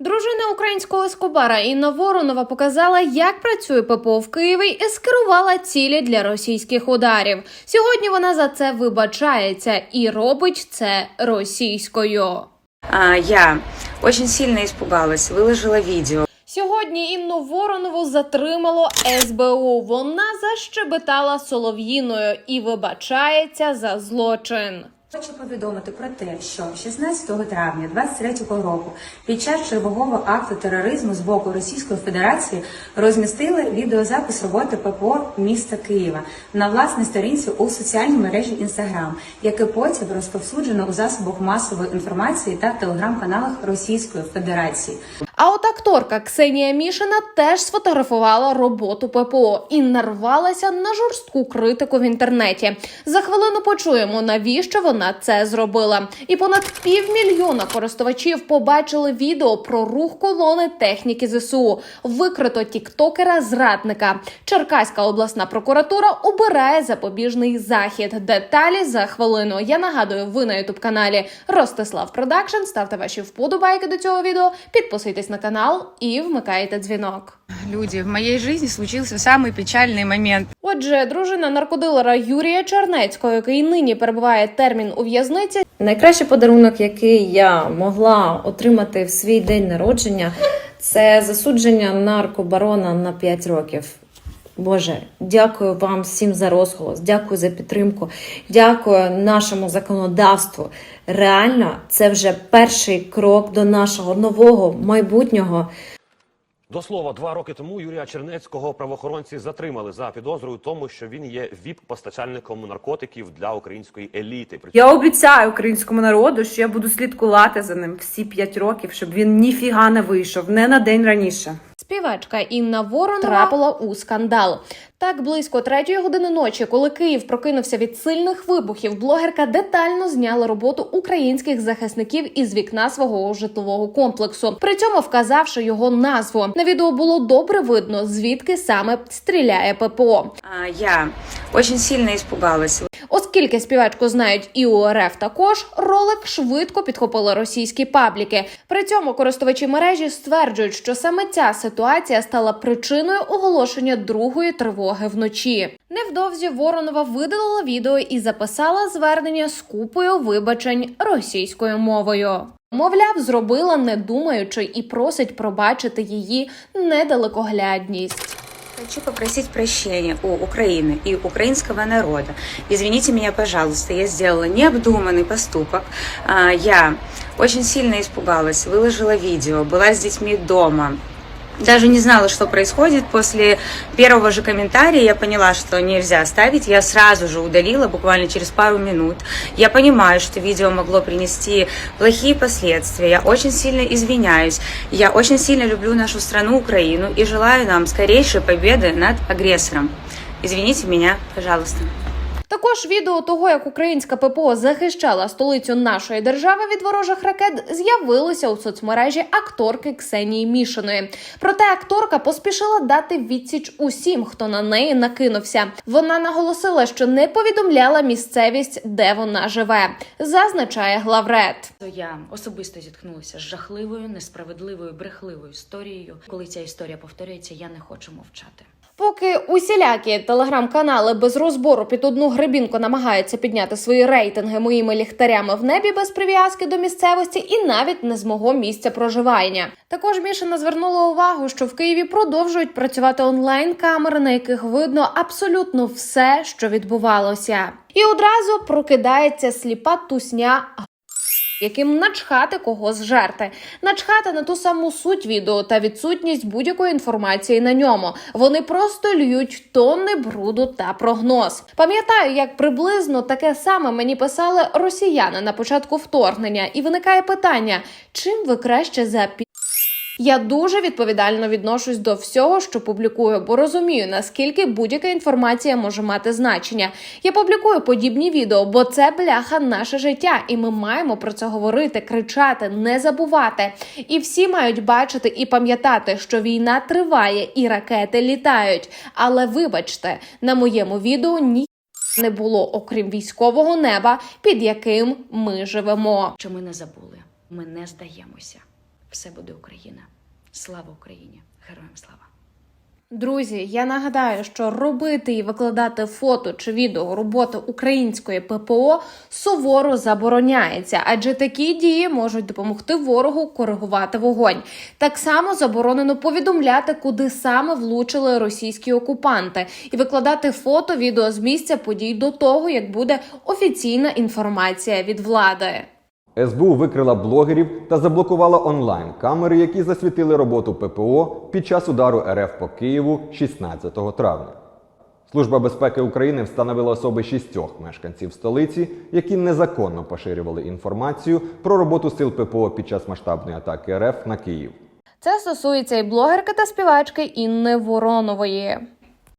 Дружина українського Ескобара Інна Воронова показала, як працює ППО в Києві і скерувала цілі для російських ударів. Сьогодні вона за це вибачається і робить це російською. А, Я очень сильно испугалась, выложила видео. Сьогодні Інну Воронову затримало СБУ. Вона защебетала солов'їною і вибачається за злочин. Хочу повідомити про те, що 16 травня 23 року під час чергового акту тероризму з боку Російської Федерації розмістили відеозапис роботи ППО міста Києва на власній сторінці у соціальній мережі Інстаграм, яке потім розповсюджено у засобах масової інформації та телеграм-каналах Російської Федерації. А от акторка Ксенія Мішина теж сфотографувала роботу ППО і нарвалася на жорстку критику в інтернеті. За хвилину почуємо, навіщо вона це зробила. І понад півмільйона користувачів побачили відео про рух колони техніки ЗСУ. Викрито тіктокера зрадника. Черкаська обласна прокуратура обирає запобіжний захід. Деталі за хвилину. Я нагадую, ви на ютуб каналі Ростислав Продакшн. Ставте ваші вподобайки до цього відео, підписуйтесь на канал і вмикаєте дзвінок. Люди, в моїй житті случився самий печальний момент. Отже, дружина наркодилера Юрія Чернецького, який нині перебуває термін у в'язниці, Найкращий подарунок, який я могла отримати в свій день народження, це засудження наркобарона на 5 років. Боже, дякую вам всім за розголос, дякую за підтримку, дякую нашому законодавству. Реально, це вже перший крок до нашого нового майбутнього. До слова, два роки тому Юрія Чернецького правоохоронці затримали за підозрою тому, що він є віп-постачальником наркотиків для української еліти. Я обіцяю українському народу, що я буду слідкувати за ним всі п'ять років, щоб він ніфіга не вийшов, не на день раніше. Співачка Інна Ворон трапила у скандал. Так близько третьої години ночі, коли Київ прокинувся від сильних вибухів, блогерка детально зняла роботу українських захисників із вікна свого житлового комплексу, при цьому вказавши його назву. На відео було добре видно, звідки саме стріляє ППО. А, Я очень сильно испугалась, Оскільки співачку знають і у РФ також, ролик швидко підхопили російські пабліки. При цьому користувачі мережі стверджують, що саме ця ситуація стала причиною оголошення другої тривоги вночі. Невдовзі Воронова видалила відео і записала звернення з купою вибачень російською мовою. Мовляв, зробила не думаючи і просить пробачити її недалекоглядність. Хочу попросить прощения у Украины и украинского народа. Извините меня, пожалуйста, я сделала необдуманный поступок. А, Я очень сильно испугалась, выложила видео, была с детьми дома. Даже не знала, что происходит. После первого же комментария я поняла, что нельзя ставить. Я сразу же удалила, буквально через пару минут. Я понимаю, что видео могло принести плохие последствия. Я очень сильно извиняюсь. Я очень сильно люблю нашу страну, Украину, и желаю нам скорейшей победы над агрессором. Извините меня, пожалуйста. Також відео того, як українська ППО захищала столицю нашої держави від ворожих ракет, з'явилося у соцмережі акторки Ксенії Мішиної. Проте акторка поспішила дати відсіч усім, хто на неї накинувся. Вона наголосила, що не повідомляла місцевість, де вона живе. Зазначає главред. Я особисто зіткнулася з жахливою, несправедливою, брехливою історією. Коли ця історія повторюється, я не хочу мовчати. Поки усілякі телеграм-канали без розбору під одну гребінку намагаються підняти свої рейтинги моїми ліхтарями в небі без прив'язки до місцевості і навіть не з мого місця проживання. Також Мішина звернула увагу, що в Києві продовжують працювати онлайн-камери, на яких видно абсолютно все, що відбувалося, і одразу прокидається сліпа тусня яким начхати кого зжерти, начхати на ту саму суть відео та відсутність будь-якої інформації на ньому. Вони просто льють тонни бруду та прогноз. Пам'ятаю, як приблизно таке саме мені писали росіяни на початку вторгнення, і виникає питання: чим ви краще за. Я дуже відповідально відношусь до всього, що публікую, бо розумію, наскільки будь-яка інформація може мати значення. Я публікую подібні відео, бо це бляха наше життя, і ми маємо про це говорити, кричати, не забувати. І всі мають бачити і пам'ятати, що війна триває і ракети літають. Але вибачте, на моєму відео ні. Не було окрім військового неба, під яким ми живемо. Що ми не забули, ми не здаємося. Все буде Україна. Слава Україні! Героям слава! Друзі, я нагадаю, що робити і викладати фото чи відео роботи української ППО суворо забороняється, адже такі дії можуть допомогти ворогу коригувати вогонь. Так само заборонено повідомляти, куди саме влучили російські окупанти, і викладати фото, відео з місця подій до того, як буде офіційна інформація від влади. СБУ викрила блогерів та заблокувала онлайн камери, які засвітили роботу ППО під час удару РФ по Києву 16 травня. Служба безпеки України встановила особи шістьох мешканців столиці, які незаконно поширювали інформацію про роботу сил ППО під час масштабної атаки РФ на Київ. Це стосується і блогерки та співачки Інни Воронової.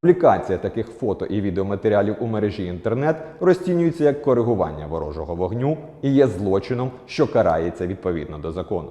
Публікація таких фото і відеоматеріалів у мережі інтернет розцінюється як коригування ворожого вогню і є злочином, що карається відповідно до закону.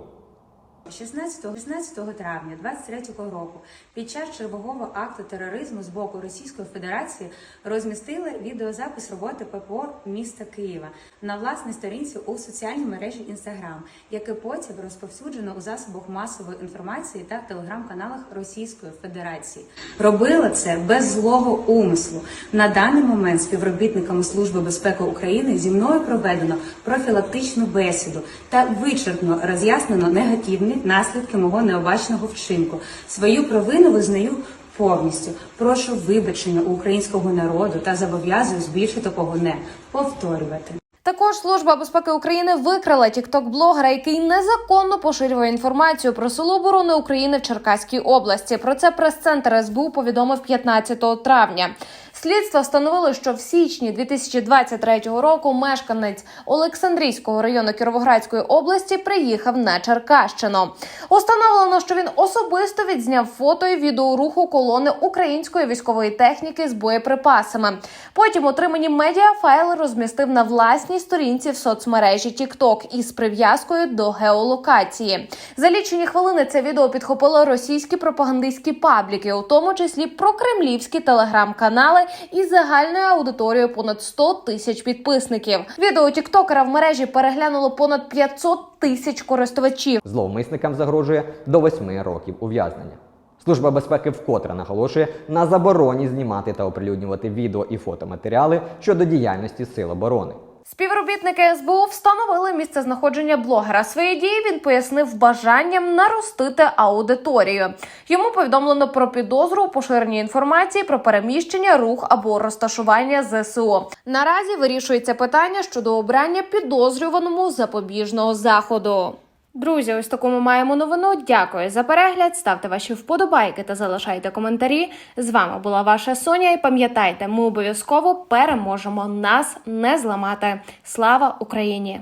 16, 16 травня 23 року під час чергового акту тероризму з боку Російської Федерації розмістили відеозапис роботи ППО міста Києва на власній сторінці у соціальній мережі Інстаграм, яке потім розповсюджено у засобах масової інформації та телеграм-каналах Російської Федерації. Робила це без злого умислу. На даний момент співробітниками Служби безпеки України зі мною проведено профілактичну бесіду та вичерпно роз'яснено негативні наслідки мого необачного вчинку. Свою провину визнаю повністю. Прошу вибачення у українського народу та зобов'язую більше такого не повторювати. Також служба безпеки України викрила тікток-блогера, який незаконно поширював інформацію про село оборони України в Черкаській області. Про це прес-центр СБУ повідомив 15 травня. Слідство встановило, що в січні 2023 року мешканець Олександрійського району Кіровоградської області приїхав на Черкащину. Установлено, що він особисто відзняв фото і відео руху колони української військової техніки з боєприпасами. Потім отримані медіафайли розмістив на власній сторінці в соцмережі TikTok із прив'язкою до геолокації. За лічені хвилини це відео підхопило російські пропагандистські пабліки, у тому числі прокремлівські телеграм-канали із загальною аудиторією понад 100 тисяч підписників. Відео тіктокера в мережі переглянуло понад 500 тисяч користувачів. Зловмисникам загрожує до 8 років ув'язнення. Служба безпеки вкотре наголошує на забороні знімати та оприлюднювати відео і фотоматеріали щодо діяльності сил оборони. Співробітники СБУ встановили місце знаходження блогера. Свої дії він пояснив бажанням наростити аудиторію. Йому повідомлено про підозру у поширенні інформації про переміщення, рух або розташування ЗСУ. Наразі вирішується питання щодо обрання підозрюваному запобіжного заходу. Друзі, ось таку ми маємо новину. Дякую за перегляд. Ставте ваші вподобайки та залишайте коментарі. З вами була ваша Соня. І пам'ятайте, ми обов'язково переможемо. Нас не зламати. Слава Україні!